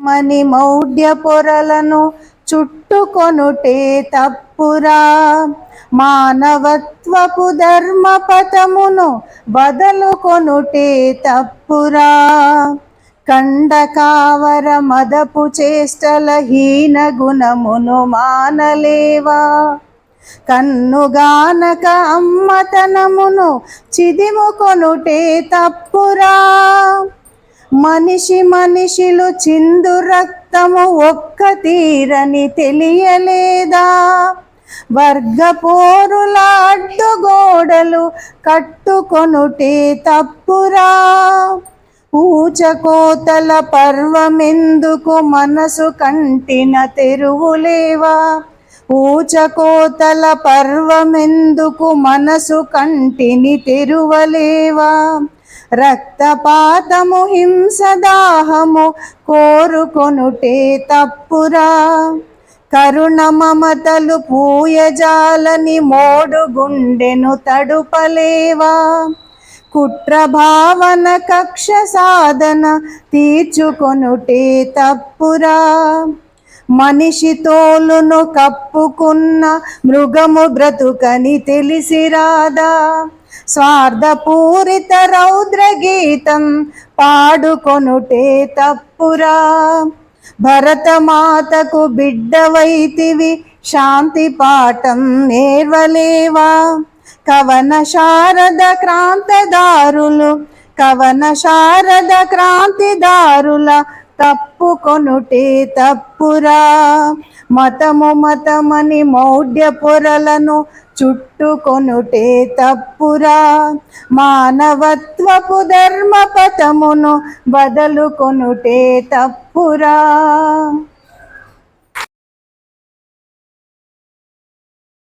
మని మౌఢ్య పొరలను చుట్టుకొనుటే తప్పురా. మానవత్వపు ధర్మ పథమును బదలుకొనుటే తప్పురా. కండకావర మదపు చేష్టల హీన గుణమును మానలేవా. కన్నుగానక అమ్మతనమును చిదిము కొనుటే తప్పురా. మనిషి మనిషిలు చిందు రక్తము ఒక్క తీరని తెలియలేదా? వర్గ పోరుల అడ్డుగోడలు కట్టుకొనుటే తప్పురా? ఊచకోతల పర్వమెందుకు మనసు కంటిన తెరువులేవా ఊచకోతల పర్వమెందుకు మనసు కంటిని తెరువలేవా? రక్తపాతము హింసదాహము కోరుకొనుటే తప్పురా. కరుణ మమతలు పూయజాలని మోడు గుండెను తడుపలేవా. కుట్ర భావన కక్ష సాధన తీర్చుకొనుటే తప్పురా. మనిషి తోలును కప్పుకున్న మృగము బ్రతుకని తెలిసిరాదా. స్వార్థపూరిత రౌద్ర గీతం పాడుకొనుటే తప్పురా. భరతమాతకు బిడ్డవైతివి శాంతి పాఠం నేర్వలేవా? కవన శారద క్రాంతదారులు కవన శారద క్రాంతిదారుల తప్పుకొనుటే తప్పురా. మతము మతమని మౌఢ్య పొరలను చుట్టుకొనుటే తప్పురా. మానవత్వపు ధర్మ పథమును బదలుకొనుటే తప్పురా.